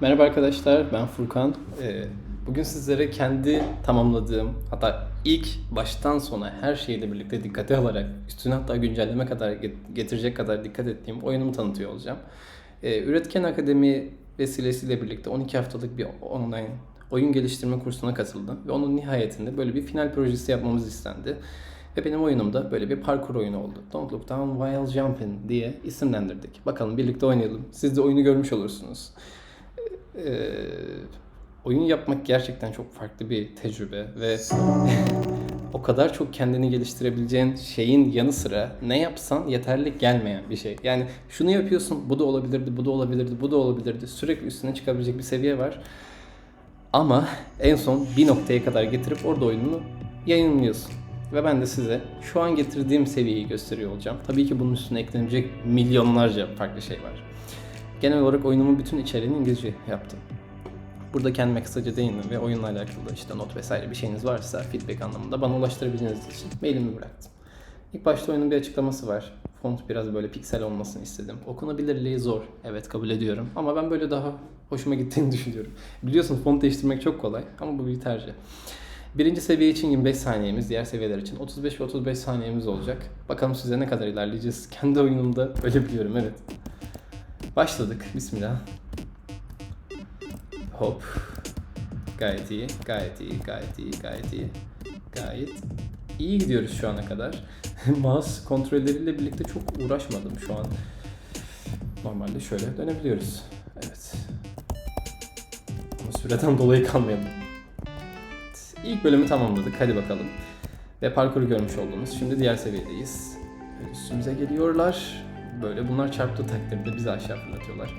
Merhaba arkadaşlar, ben Furkan. Ee, Bugün sizlere kendi tamamladığım, hatta ilk baştan sona her şeyle birlikte dikkate alarak, üstüne hatta güncelleme kadar get- getirecek kadar dikkat ettiğim oyunumu tanıtıyor olacağım. Ee, Üretken Akademi vesilesiyle birlikte 12 haftalık bir online oyun geliştirme kursuna katıldım. Ve onun nihayetinde böyle bir final projesi yapmamız istendi. Ve benim oyunumda böyle bir parkur oyunu oldu. Don't Look Down While Jumping diye isimlendirdik. Bakalım birlikte oynayalım. Siz de oyunu görmüş olursunuz. Ee, oyun yapmak gerçekten çok farklı bir tecrübe ve o kadar çok kendini geliştirebileceğin şeyin yanı sıra ne yapsan yeterli gelmeyen bir şey. Yani şunu yapıyorsun, bu da olabilirdi, bu da olabilirdi, bu da olabilirdi. Sürekli üstüne çıkabilecek bir seviye var. Ama en son bir noktaya kadar getirip orada oyununu yayınlıyorsun. Ve ben de size şu an getirdiğim seviyeyi gösteriyor olacağım. Tabii ki bunun üstüne eklenecek milyonlarca farklı şey var. Genel olarak oyunumun bütün içeriğini İngilizce yaptım. Burada kendime kısaca değindim ve oyunla alakalı işte not vesaire bir şeyiniz varsa feedback anlamında bana ulaştırabileceğiniz için mailimi bıraktım. İlk başta oyunun bir açıklaması var. Font biraz böyle piksel olmasını istedim. Okunabilirliği zor. Evet kabul ediyorum. Ama ben böyle daha hoşuma gittiğini düşünüyorum. Biliyorsun font değiştirmek çok kolay ama bu bir tercih. Birinci seviye için 25 saniyemiz, diğer seviyeler için 35 ve 35 saniyemiz olacak. Bakalım size ne kadar ilerleyeceğiz. Kendi oyunumda öyle biliyorum evet. Başladık. Bismillah. Hop. Gayet iyi, gayet iyi, gayet iyi, gayet iyi. Gayet iyi gidiyoruz şu ana kadar. Mouse kontrolleriyle birlikte çok uğraşmadım şu an. Normalde şöyle dönebiliyoruz. Evet. Ama süreden dolayı kalmayalım. Evet, İlk bölümü tamamladık. Hadi bakalım. Ve parkuru görmüş oldunuz. Şimdi diğer seviyedeyiz. Üstümüze geliyorlar. Böyle bunlar çarptığı takdirde bizi aşağı fırlatıyorlar.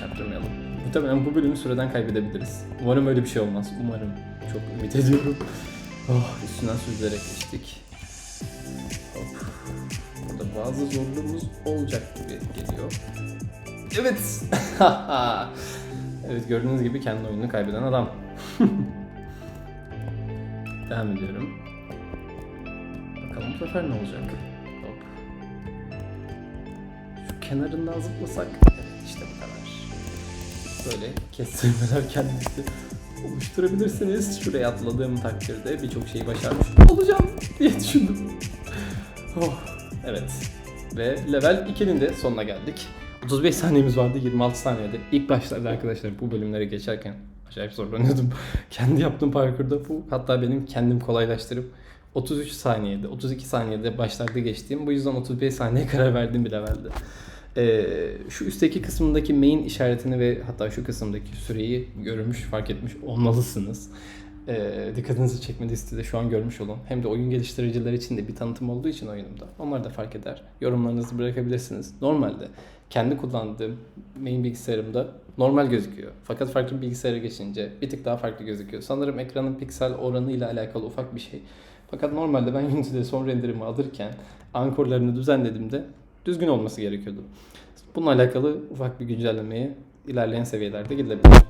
Çarptırmayalım. Muhtemelen bu bölümü süreden kaybedebiliriz. Umarım öyle bir şey olmaz. Umarım. Çok ümit ediyorum. Oh, üstünden süzülerek geçtik. Hop. Burada bazı zorluğumuz olacak gibi geliyor. Evet. evet gördüğünüz gibi kendi oyununu kaybeden adam. Devam ediyorum. Bakalım bu sefer ne olacak? Kenarından zıplasak. Evet işte bu kadar. Böyle kestirmeler kendinizi oluşturabilirsiniz. Şuraya atladığım takdirde birçok şeyi başarmış olacağım diye düşündüm. Oh, evet. Ve level 2'nin de sonuna geldik. 35 saniyemiz vardı 26 saniyede. İlk başlarda arkadaşlar bu bölümlere geçerken acayip zorlanıyordum. Kendi yaptığım parkurda bu hatta benim kendim kolaylaştırıp 33 saniyede, 32 saniyede başlarda geçtiğim bu yüzden 35 saniye karar verdiğim bir leveldi. Ee, şu üstteki kısmındaki main işaretini ve hatta şu kısımdaki süreyi görmüş, fark etmiş olmalısınız. Ee, dikkatinizi çekmedi sitede şu an görmüş olun. Hem de oyun geliştiriciler için de bir tanıtım olduğu için oyunumda. Onlar da fark eder. Yorumlarınızı bırakabilirsiniz. Normalde kendi kullandığım main bilgisayarımda normal gözüküyor. Fakat farklı bir bilgisayara geçince bir tık daha farklı gözüküyor. Sanırım ekranın piksel oranı ile alakalı ufak bir şey. Fakat normalde ben Unity'de son renderimi alırken ankorlarını düzenlediğimde düzgün olması gerekiyordu. Bununla alakalı ufak bir güncellemeye ilerleyen seviyelerde gidilebilir.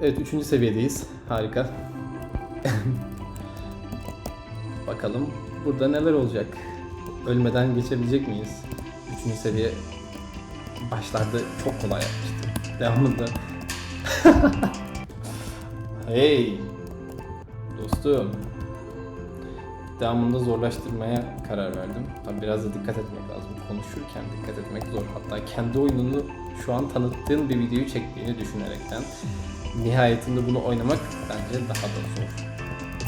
Evet, üçüncü seviyedeyiz. Harika. Bakalım burada neler olacak? Ölmeden geçebilecek miyiz? Üçüncü seviye başlarda çok kolay yapmıştım. Devamında... hey! Dostum. Devamında zorlaştırmaya karar verdim. Tabi biraz da dikkat etmek lazım. Konuşurken dikkat etmek zor. Hatta kendi oyununu şu an tanıttığın bir videoyu çektiğini düşünerekten nihayetinde bunu oynamak bence daha da zor.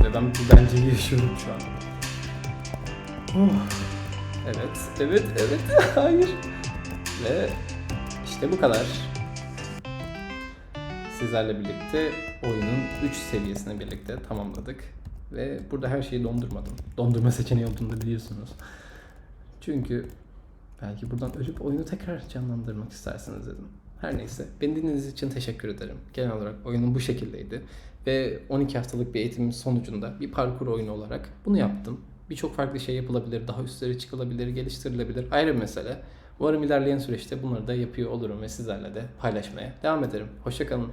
Ve ben bu bence yaşıyorum şu an. Oh. Evet, evet, evet. Hayır. Ve işte bu kadar. Sizlerle birlikte oyunun 3 seviyesine birlikte tamamladık. Ve burada her şeyi dondurmadım. Dondurma seçeneği olduğunu da biliyorsunuz. Çünkü belki buradan ölüp oyunu tekrar canlandırmak istersiniz dedim. Her neyse. Beni dinlediğiniz için teşekkür ederim. Genel olarak oyunun bu şekildeydi. Ve 12 haftalık bir eğitimin sonucunda bir parkur oyunu olarak bunu yaptım. Birçok farklı şey yapılabilir, daha üstleri çıkılabilir, geliştirilebilir. Ayrı bir mesele. Umarım ilerleyen süreçte bunları da yapıyor olurum ve sizlerle de paylaşmaya devam ederim. Hoşçakalın.